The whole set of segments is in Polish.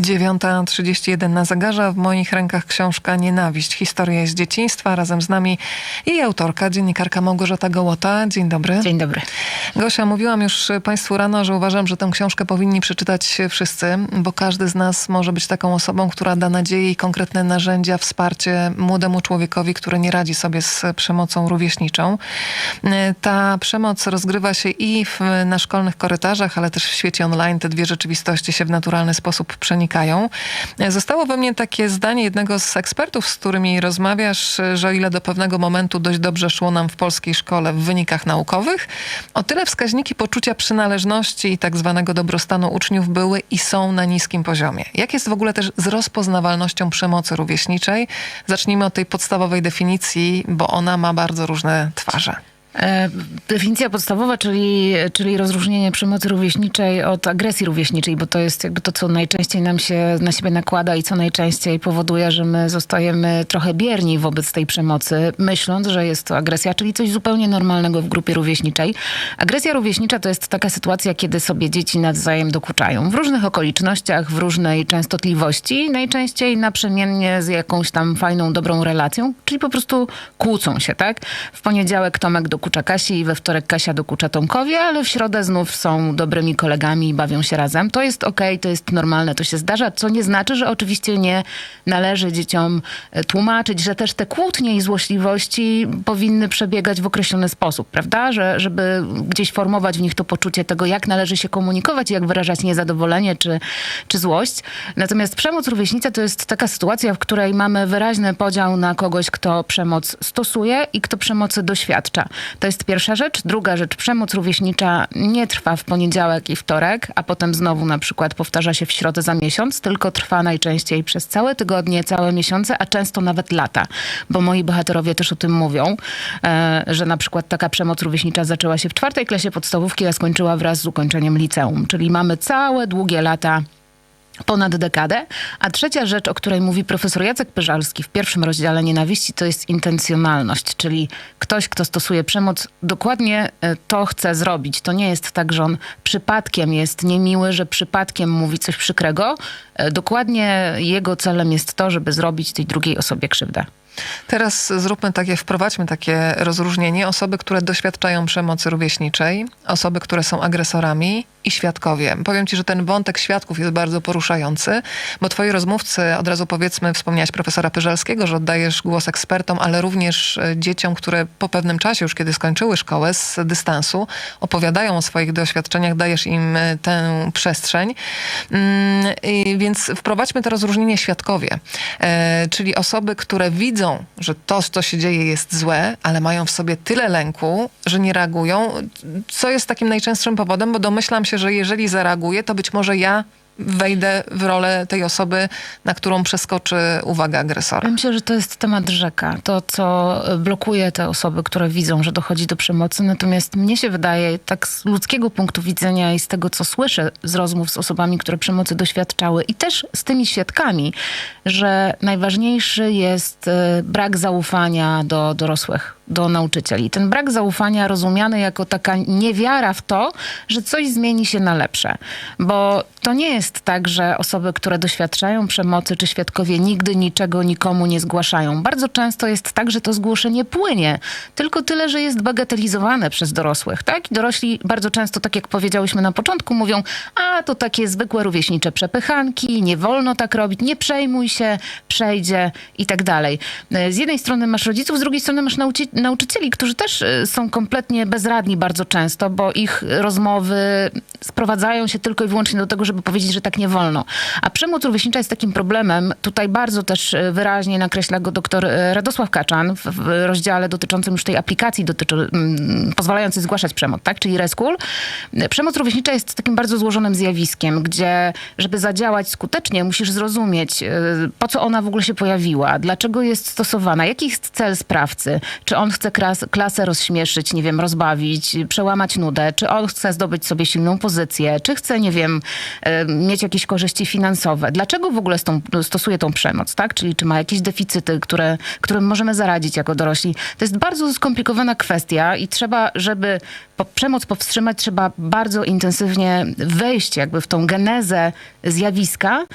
9.31 na zegarze. W moich rękach książka Nienawiść. Historia z dzieciństwa. Razem z nami jej autorka, dziennikarka Małgorzata Gołota. Dzień dobry. Dzień dobry. Gosia, mówiłam już Państwu rano, że uważam, że tę książkę powinni przeczytać wszyscy, bo każdy z nas może być taką osobą, która da nadzieję i konkretne narzędzia, wsparcie młodemu człowiekowi, który nie radzi sobie z przemocą rówieśniczą. Ta przemoc rozgrywa się i w, na szkolnych korytarzach, ale też w świecie online. Te dwie rzeczywistości się w naturalny sposób przenikają Zostało we mnie takie zdanie jednego z ekspertów, z którymi rozmawiasz, że o ile do pewnego momentu dość dobrze szło nam w polskiej szkole w wynikach naukowych, o tyle wskaźniki poczucia przynależności i tak zwanego dobrostanu uczniów były i są na niskim poziomie. Jak jest w ogóle też z rozpoznawalnością przemocy rówieśniczej? Zacznijmy od tej podstawowej definicji, bo ona ma bardzo różne twarze. E, definicja podstawowa, czyli, czyli rozróżnienie przemocy rówieśniczej od agresji rówieśniczej, bo to jest jakby to, co najczęściej nam się na siebie nakłada i co najczęściej powoduje, że my zostajemy trochę bierni wobec tej przemocy, myśląc, że jest to agresja, czyli coś zupełnie normalnego w grupie rówieśniczej. Agresja rówieśnicza to jest taka sytuacja, kiedy sobie dzieci nawzajem dokuczają w różnych okolicznościach, w różnej częstotliwości, najczęściej naprzemiennie z jakąś tam fajną, dobrą relacją, czyli po prostu kłócą się, tak? W poniedziałek Tomek dokucza dokucza Kasi i we wtorek Kasia dokucza Tomkowi, ale w środę znów są dobrymi kolegami i bawią się razem. To jest okej, okay, to jest normalne, to się zdarza, co nie znaczy, że oczywiście nie należy dzieciom e, tłumaczyć, że też te kłótnie i złośliwości powinny przebiegać w określony sposób, prawda? Że, żeby gdzieś formować w nich to poczucie tego, jak należy się komunikować, jak wyrażać niezadowolenie czy, czy złość. Natomiast przemoc rówieśnica to jest taka sytuacja, w której mamy wyraźny podział na kogoś, kto przemoc stosuje i kto przemocy doświadcza. To jest pierwsza rzecz. Druga rzecz, przemoc rówieśnicza nie trwa w poniedziałek i wtorek, a potem znowu na przykład powtarza się w środę za miesiąc, tylko trwa najczęściej przez całe tygodnie, całe miesiące, a często nawet lata. Bo moi bohaterowie też o tym mówią, e, że na przykład taka przemoc rówieśnicza zaczęła się w czwartej klasie podstawówki, a skończyła wraz z ukończeniem liceum. Czyli mamy całe długie lata ponad dekadę. A trzecia rzecz, o której mówi profesor Jacek Pyżalski w pierwszym rozdziale Nienawiści, to jest intencjonalność, czyli ktoś, kto stosuje przemoc, dokładnie e, to chce zrobić. To nie jest tak, że on przypadkiem jest niemiły, że przypadkiem mówi coś przykrego. E, dokładnie jego celem jest to, żeby zrobić tej drugiej osobie krzywdę. Teraz zróbmy takie, wprowadźmy takie rozróżnienie. Osoby, które doświadczają przemocy rówieśniczej, osoby, które są agresorami i świadkowie. Powiem ci, że ten wątek świadków jest bardzo poruszający, bo twoi rozmówcy, od razu powiedzmy, wspomniałaś profesora Pyżalskiego, że oddajesz głos ekspertom, ale również e, dzieciom, które po pewnym czasie, już kiedy skończyły szkołę z dystansu, opowiadają o swoich doświadczeniach, dajesz im e, tę przestrzeń. Mm, więc wprowadźmy to rozróżnienie świadkowie, e, czyli osoby, które widzą, że to, co się dzieje jest złe, ale mają w sobie tyle lęku, że nie reagują, co jest takim najczęstszym powodem, bo domyślam się, że jeżeli zareaguję, to być może ja wejdę w rolę tej osoby, na którą przeskoczy uwaga agresora. Myślę, że to jest temat rzeka. To, co blokuje te osoby, które widzą, że dochodzi do przemocy. Natomiast mnie się wydaje, tak z ludzkiego punktu widzenia i z tego, co słyszę z rozmów z osobami, które przemocy doświadczały i też z tymi świadkami, że najważniejszy jest e, brak zaufania do dorosłych do nauczycieli. Ten brak zaufania rozumiany jako taka niewiara w to, że coś zmieni się na lepsze. Bo to nie jest tak, że osoby, które doświadczają przemocy, czy świadkowie nigdy niczego nikomu nie zgłaszają. Bardzo często jest tak, że to zgłoszenie płynie, tylko tyle, że jest bagatelizowane przez dorosłych. Tak? I dorośli bardzo często, tak jak powiedziałyśmy na początku, mówią, a to takie zwykłe rówieśnicze przepychanki, nie wolno tak robić, nie przejmuj się, przejdzie i tak dalej. Z jednej strony masz rodziców, z drugiej strony masz nauczycieli, nauczycieli, którzy też y, są kompletnie bezradni bardzo często, bo ich rozmowy sprowadzają się tylko i wyłącznie do tego, żeby powiedzieć, że tak nie wolno. A przemoc rówieśnicza jest takim problemem. Tutaj bardzo też y, wyraźnie nakreśla go doktor y, Radosław Kaczan w, rozdziale dotyczącym już tej aplikacji dotyczy, mm, pozwalającej zgłaszać przemoc, tak? czyli Reskul. Przemoc rówieśnicza jest takim bardzo złożonym zjawiskiem, gdzie żeby zadziałać skutecznie, musisz zrozumieć, po co ona w ogóle się pojawiła, dlaczego jest stosowana, jaki jest cel sprawcy, czy on on chce klas, klasę rozśmieszyć, nie wiem, rozbawić, przełamać nudę, czy on chce zdobyć sobie silną pozycję, czy chce, nie wiem, e, mieć jakieś korzyści finansowe. Dlaczego w ogóle stosuje tą przemoc, tak? Czyli czy ma jakieś deficyty, które, którym możemy zaradzić jako dorośli. To jest bardzo skomplikowana kwestia i trzeba, żeby przemoc powstrzymać, trzeba bardzo intensywnie wejść jakby w tą genezę zjawiska,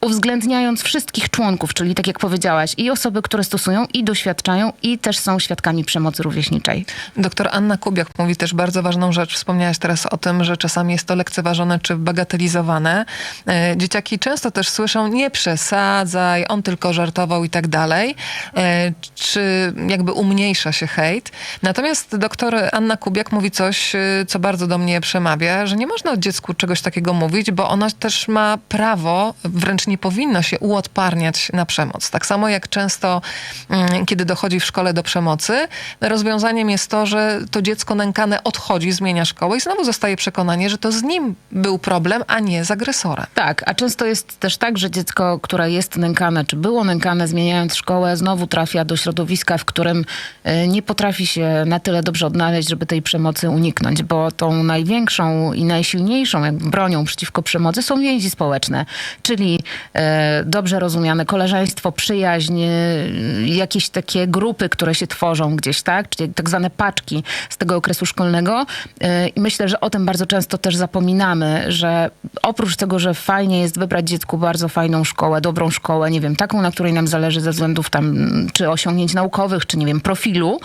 uwzględniając wszystkich członków, czyli tak jak powiedziałaś, i osoby, które stosują, i doświadczają, i też są świadkami przemocy rówieśniczej. Doktor Anna Kubiak mówi też bardzo ważną rzecz. Wspomniałaś teraz o tym, że czasami jest to lekceważone czy bagatelizowane. E, Dzieciaki często też słyszą, nie przesadzaj, on tylko żartował i tak dalej. E, Czy jakby umniejsza się hejt. Natomiast doktor Anna Kubiak mówi coś, e, co bardzo do mnie przemawia, że nie można dziecku czegoś takiego mówić, bo ono też ma prawo, wręcz nie powinno się uodparniać na przemoc. Tak samo jak często, mm, kiedy dochodzi w szkole do przemocy, rozwiązaniem jest to, że to dziecko nękane odchodzi, zmienia szkołę i znowu zostaje przekonanie, że to z nim był problem, a nie z agresorem. Tak, a często jest też tak, że dziecko, które jest nękane, czy było nękane, zmieniając szkołę, znowu trafia do środowiska, w którym e, nie potrafi się na tyle dobrze odnaleźć, żeby tej przemocy uniknąć, bo tą największą i najsilniejszą bronią przeciwko przemocy są więzi społeczne, czyli dobrze rozumiane koleżeństwo, przyjaźń, e, jakieś takie grupy, które się tworzą gdzieś, tak? Czyli tak zwane paczki z tego okresu szkolnego. E, I myślę, że o tym bardzo często też zapominamy, że oprócz tego, że fajnie jest wybrać dziecku bardzo fajną szkołę, dobrą szkołę, nie wiem, taką, na której nam zależy ze względów tam, czy osiągnięć naukowych, czy nie wiem, profilu,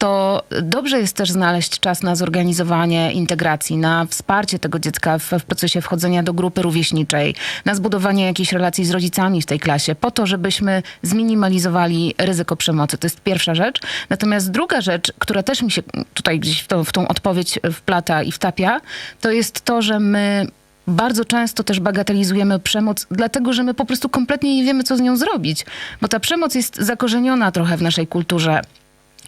to dobrze jest też znaleźć czas na zorganizowanie integracji, na wsparcie tego dziecka w, w procesie wchodzenia do grupy rówieśniczej, na zbudowanie jakiejś relacji z rodzicami w tej klasie, po to, żebyśmy zminimalizowali ryzyko przemocy. To jest pierwsza rzecz. Natomiast druga rzecz, która też mi się tutaj gdzieś w tą, w tą odpowiedź wplata i wtapia, to jest to, że my bardzo często też bagatelizujemy przemoc, dlatego że my po prostu kompletnie nie wiemy, co z nią zrobić. Bo ta przemoc jest zakorzeniona trochę w naszej kulturze.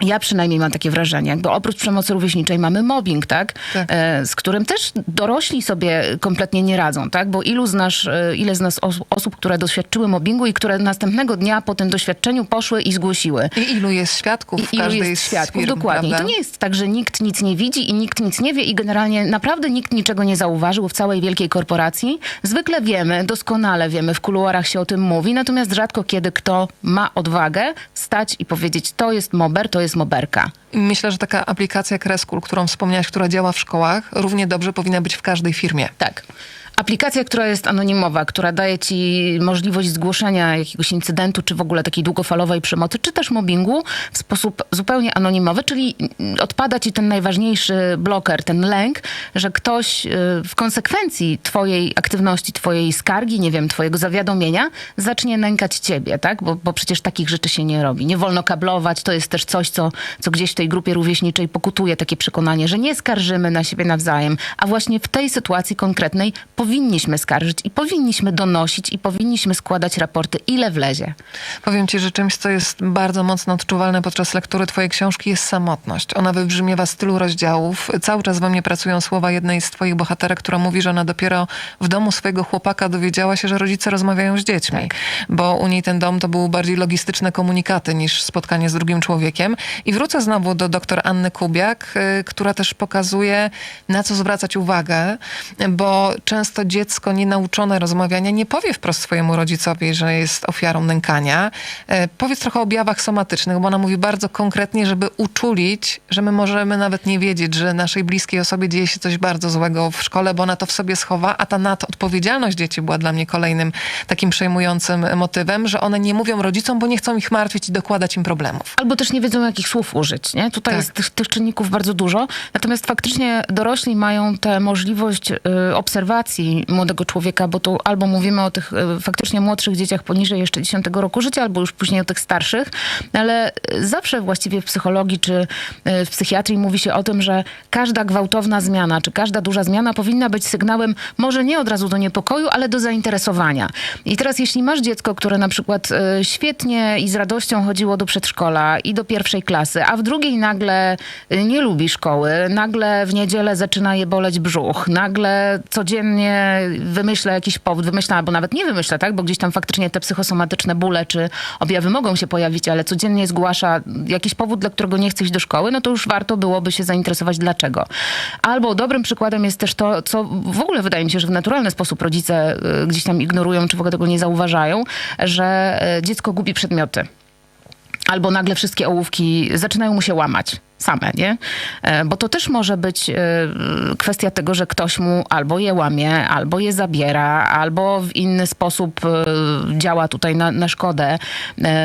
Ja przynajmniej mam takie wrażenie, jakby oprócz przemocy rówieśniczej mamy mobbing, tak? Tak. E, z którym też dorośli sobie kompletnie nie radzą, tak? Bo ilu z nas, e, ile z nas os- osób, które doświadczyły mobbingu i które następnego dnia po tym doświadczeniu poszły i zgłosiły. I ilu jest świadków I ilu jest świadków, firm, dokładnie. Prawda? I to nie jest tak, że nikt nic nie widzi i nikt nic nie wie i generalnie naprawdę nikt niczego nie zauważył w całej wielkiej korporacji. Zwykle wiemy, doskonale wiemy, w kuluarach się o tym mówi, natomiast rzadko kiedy kto ma odwagę stać i powiedzieć, to jest mober, to jest moberka. Myślę, że taka aplikacja Kreskul, którą wspomniałaś, która działa w szkołach, równie dobrze powinna być w każdej firmie. Tak. Aplikacja, która jest anonimowa, która daje ci możliwość zgłoszenia jakiegoś incydentu, czy w ogóle takiej długofalowej przemocy, czy też mobbingu w sposób zupełnie anonimowy, czyli odpada ci ten najważniejszy bloker, ten lęk, że ktoś y, w konsekwencji twojej aktywności, twojej skargi, nie wiem, twojego zawiadomienia, zacznie nękać ciebie, tak? Bo, bo przecież takich rzeczy się nie robi. Nie wolno kablować, to jest też coś, co, co gdzieś w tej grupie rówieśniczej pokutuje takie przekonanie, że nie skarżymy na siebie nawzajem, a właśnie w tej sytuacji konkretnej powinniśmy skarżyć i powinniśmy donosić i powinniśmy składać raporty, ile wlezie. Powiem ci, że czymś, co jest bardzo mocno odczuwalne podczas lektury twojej książki jest samotność. Ona wybrzmiewa z tylu rozdziałów. Cały czas we mnie pracują słowa jednej z twoich bohaterek, która mówi, że ona dopiero w domu swojego chłopaka dowiedziała się, że rodzice rozmawiają z dziećmi. Tak. Bo u niej ten dom to były bardziej logistyczne komunikaty niż spotkanie z drugim człowiekiem. I wrócę znowu do doktor Anny Kubiak, y, która też pokazuje, na co zwracać uwagę, bo często dziecko nienauczone rozmawiania nie powie wprost swojemu rodzicowi, że jest ofiarą nękania. E, Powiedz trochę o objawach somatycznych, bo ona mówi bardzo konkretnie, żeby uczulić, że my możemy nawet nie wiedzieć, że naszej bliskiej osobie dzieje się coś bardzo złego w szkole, bo ona to w sobie schowa, a ta nadodpowiedzialność dzieci była dla mnie kolejnym takim przejmującym motywem, że one nie mówią rodzicom, bo nie chcą ich martwić i dokładać im problemów. Albo też nie wiedzą, jakich słów użyć. Nie? Tutaj Tak. jest tych, tych czynników bardzo dużo. Natomiast faktycznie dorośli mają tę możliwość y, obserwacji młodego człowieka, bo tu albo mówimy o tych y, faktycznie młodszych dzieciach poniżej jeszcze 10 roku życia, albo już później o tych starszych. Ale y, zawsze właściwie w psychologii czy y, w psychiatrii mówi się o tym, że każda gwałtowna zmiana, czy każda duża zmiana powinna być sygnałem może nie od razu do niepokoju, ale do zainteresowania. I teraz jeśli masz dziecko, które na przykład świetnie i z radością chodziło do przedszkola i do pierwszej klasy, a w drugiej nagle nie lubi szkoły, nagle w niedzielę zaczyna je boleć brzuch, nagle codziennie wymyśla jakiś powód, wymyśla albo nawet nie wymyśla, tak, bo gdzieś tam faktycznie te psychosomatyczne bóle czy objawy mogą się pojawić, ale codziennie zgłasza jakiś powód, dla którego nie chce iść do szkoły, no to już warto byłoby się zainteresować dlaczego. Albo dobrym przykładem jest też to, co w ogóle wydaje mi się, że w naturalny sposób rodzice y, gdzieś tam ignorują, czy w ogóle tego nie zauważają, że y, dziecko gubi przedmioty. Albo nagle wszystkie ołówki zaczynają mu się łamać. Same, nie? E, Bo to też może być e, kwestia tego, że ktoś mu albo je łamie, albo je zabiera, albo w inny sposób e, działa tutaj na, na szkodę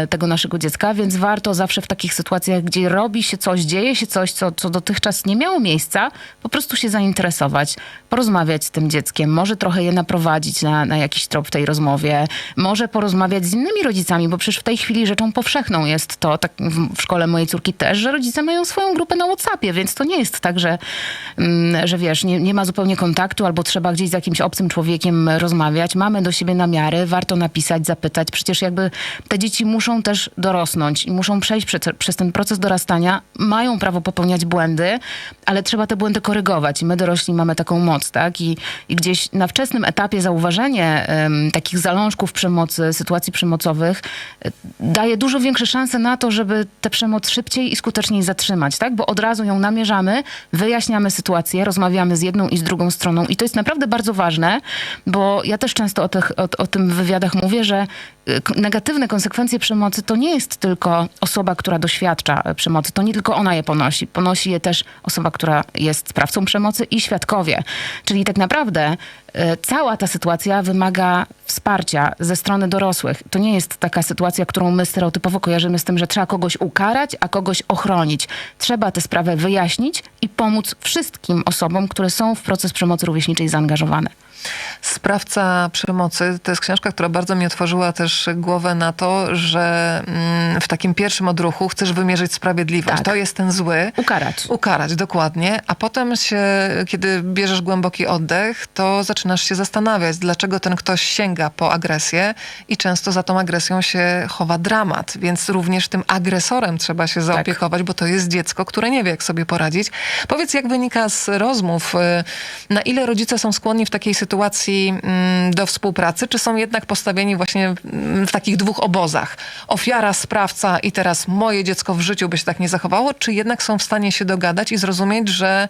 tego naszego dziecka, więc warto zawsze w takich sytuacjach, gdzie robi się coś, dzieje się coś, co, co dotychczas nie miało miejsca, po prostu się zainteresować, porozmawiać z tym dzieckiem, może trochę je naprowadzić na, na jakiś trop w tej rozmowie, może porozmawiać z innymi rodzicami, bo przecież w tej chwili rzeczą powszechną jest to, tak w szkole mojej córki też, że rodzice mają swoją grupę na WhatsAppie, więc to nie jest tak, że, mm, że wiesz, nie, nie ma zupełnie kontaktu albo trzeba gdzieś z jakimś obcym człowiekiem rozmawiać. Mamy do siebie namiary, warto napisać, zapytać. Przecież jakby te dzieci muszą też dorosnąć i muszą przejść przez, ten proces dorastania. Mają prawo popełniać błędy, ale trzeba te błędy korygować i my dorośli mamy taką moc, tak? I, i gdzieś na wczesnym etapie zauważenie em, takich zalążków przemocy, sytuacji przemocowych e, daje dużo większe szanse na to, żeby tę przemoc szybciej i skuteczniej zatrzymać, tak? Bo od razu ją namierzamy, wyjaśniamy sytuację, rozmawiamy z jedną i z drugą stroną i to jest naprawdę bardzo ważne, bo ja też często o, tych, o, o tym w wywiadach mówię, że y, negatywne konsekwencje przemocy to nie jest tylko osoba, która doświadcza e, przemocy, to nie tylko ona je ponosi. Ponosi je też osoba, która jest sprawcą przemocy i świadkowie. Czyli tak naprawdę e, cała ta sytuacja wymaga wsparcia ze strony dorosłych. To nie jest taka sytuacja, którą my stereotypowo kojarzymy z tym, że trzeba kogoś ukarać, a kogoś ochronić. Trzeba tę sprawę wyjaśnić i pomóc wszystkim osobom, które są w proces przemocy rówieśniczej zaangażowane. Sprawca przemocy to jest książka, która bardzo mi otworzyła też głowę na to, że mm, w takim pierwszym odruchu chcesz wymierzyć sprawiedliwość. Tak. To jest ten zły. Ukarać. Ukarać, dokładnie. A potem się, kiedy bierzesz głęboki oddech, to zaczynasz się zastanawiać, dlaczego ten ktoś sięga po agresję i często za tą agresją się chowa dramat. Więc również tym agresorem trzeba się zaopiekować, bo to jest dziecko, które nie wie, jak sobie poradzić. Powiedz, jak wynika z rozmów, y, na ile rodzice są skłonni w takiej sytuacji mm, do współpracy, czy są jednak postawieni właśnie mm, w takich dwóch obozach? Ofiara, sprawca i teraz moje dziecko w życiu by się tak nie zachowało, czy jednak są w stanie się dogadać i zrozumieć, że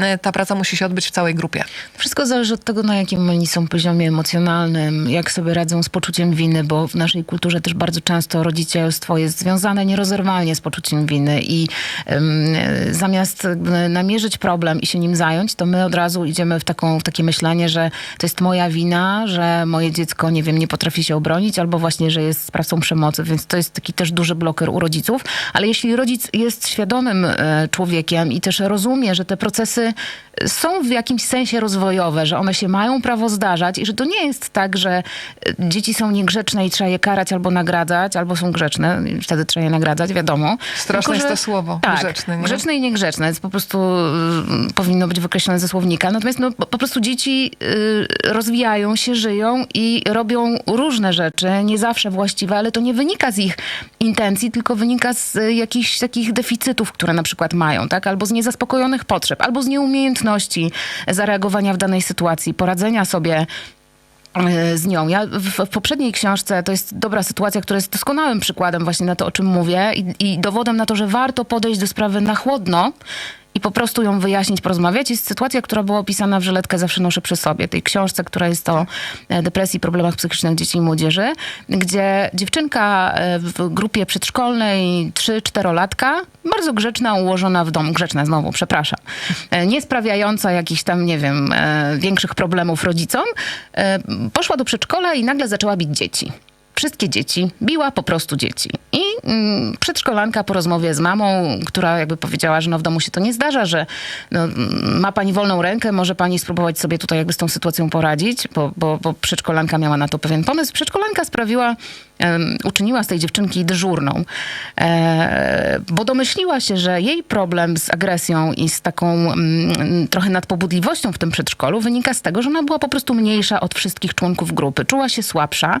y, ta praca musi się odbyć w całej grupie? Wszystko zależy od tego, na jakim oni są poziomie emocjonalnym, jak sobie radzą z poczuciem winy, bo w naszej kulturze też bardzo często rodzicielstwo jest związane nierozerwalnie z poczuciem winy i em, zamiast namierzyć problem i się nim zająć, to my od razu idziemy w, taką, w takie myślenie, że to jest moja wina, że moje dziecko, nie wiem, nie potrafi się obronić, albo właśnie, że jest sprawcą przemocy, więc to jest taki też duży bloker u rodziców. Ale jeśli rodzic jest świadomym e, człowiekiem i też rozumie, że te procesy są w jakimś sensie rozwojowe, że one się mają prawo zdarzać i że to nie jest tak, że e, dzieci są niegrzeczne i trzeba je karać albo nagradzać, albo są grzeczne wtedy trzeba je nagradzać, wiadomo. Straszne jest że- to słowo, tak, grzeczny, nie? Grzeczne i niegrzeczne, jest po prostu y, powinno być wykreślone ze słownika. Natomiast no, po prostu dzieci rozwijają się, żyją i robią różne rzeczy, nie zawsze właściwe, ale to nie wynika z ich intencji, tylko wynika z y, jakichś takich deficytów, które na przykład mają, tak? Albo z niezaspokojonych potrzeb, albo z nieumiejętności zareagowania w danej sytuacji, poradzenia sobie e, z nią. Ja w, w poprzedniej książce to jest dobra sytuacja, która jest doskonałym przykładem właśnie na to, o czym mówię i, i dowodem na to, że warto podejść do sprawy na chłodno i po prostu ją wyjaśnić, porozmawiać. Jest sytuacja, która była opisana w Żyletkę Zawsze noszę przy sobie, tej książce, która jest o e, depresji i problemach psychicznych dzieci i młodzieży, gdzie dziewczynka e, w grupie przedszkolnej 3-4-latka, bardzo grzeczna, ułożona w domu, grzeczna znowu, przepraszam, e, nie sprawiająca jakichś tam, nie wiem, większych problemów rodzicom, poszła do przedszkola i nagle zaczęła bić dzieci wszystkie dzieci, biła po prostu dzieci. I mm, przedszkolanka po rozmowie z mamą, która jakby powiedziała, że no w domu się to nie zdarza, że no, mm, ma pani wolną rękę, może pani spróbować sobie tutaj jakby z tą sytuacją poradzić, bo, bo, bo przedszkolanka miała na to pewien pomysł. Przedszkolanka sprawiła, em, uczyniła z tej dziewczynki dyżurną, e, bo domyśliła się, że jej problem z agresją i z taką mm, trochę nadpobudliwością w tym przedszkolu wynika z tego, że ona była po prostu mniejsza od wszystkich członków grupy. Czuła się słabsza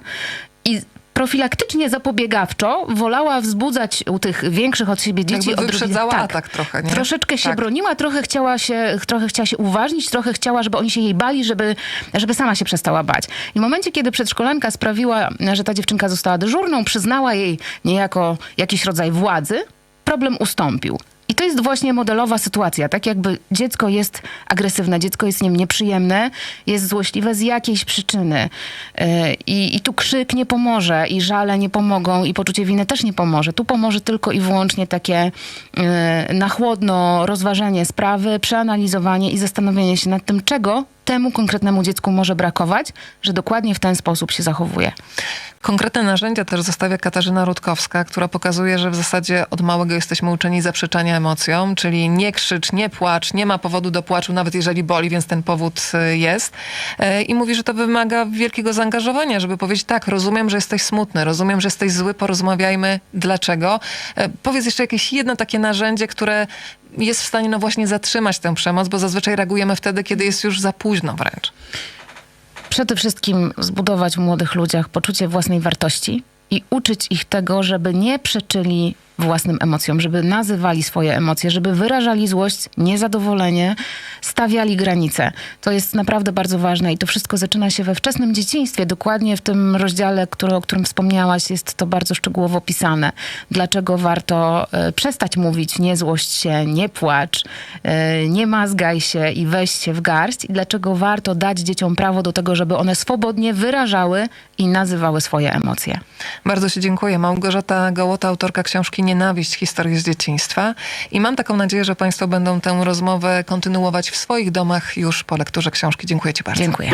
i profilaktycznie, zapobiegawczo wolała wzbudzać u tych większych od siebie dzieci Jakby wyprzedzała atak trochę, nie? Troszeczkę się Tak. broniła, trochę chciała się, trochę chciała się uważnić, trochę chciała, żeby oni się jej bali, żeby, żeby sama się przestała bać. I w momencie, kiedy przedszkolanka sprawiła, że ta dziewczynka została dyżurną, przyznała jej niejako jakiś rodzaj władzy, problem ustąpił. I to jest właśnie modelowa sytuacja. Tak jakby dziecko jest agresywne, dziecko jest nim nieprzyjemne, jest złośliwe z jakiejś przyczyny. Yy, I, I tu krzyk nie pomoże, i żale nie pomogą, i poczucie winy też nie pomoże. Tu pomoże tylko i wyłącznie takie yy, na chłodno rozważenie sprawy, przeanalizowanie i zastanowienie się nad tym, czego temu konkretnemu dziecku może brakować, że dokładnie w ten sposób się zachowuje. Konkretne narzędzia też zostawia Katarzyna Rutkowska, która pokazuje, że w zasadzie od małego jesteśmy uczeni zaprzeczania emocjom, czyli nie krzycz, nie płacz, nie ma powodu do płaczu, nawet jeżeli boli, więc ten powód y, jest. E, I mówi, że to wymaga wielkiego zaangażowania, żeby powiedzieć tak, rozumiem, że jesteś smutny, rozumiem, że jesteś zły, porozmawiajmy dlaczego. E, Powiedz jeszcze jakieś jedno takie narzędzie, które jest w stanie no właśnie zatrzymać tę przemoc, bo zazwyczaj reagujemy wtedy, kiedy jest już za późno wręcz. Przede wszystkim zbudować w młodych ludziach poczucie własnej wartości i uczyć ich tego, żeby nie przeczyli własnym emocjom, żeby nazywali swoje emocje, żeby wyrażali złość, niezadowolenie, stawiali granice. To jest naprawdę bardzo ważne i to wszystko zaczyna się we wczesnym dzieciństwie. Dokładnie w tym rozdziale, który, o którym wspomniałaś, jest to bardzo szczegółowo opisane. Dlaczego warto e, przestać mówić nie złość się, nie płacz, e, nie mazgaj się i weź się w garść i dlaczego warto dać dzieciom prawo do tego, żeby one swobodnie wyrażały i nazywały swoje emocje. Bardzo Ci dziękuję. Małgorzata Gołota, autorka książki Nienawiść, historii z dzieciństwa. I mam taką nadzieję, że Państwo będą tę rozmowę kontynuować w swoich domach już po lekturze książki. Dziękuję Ci bardzo. Dziękuję.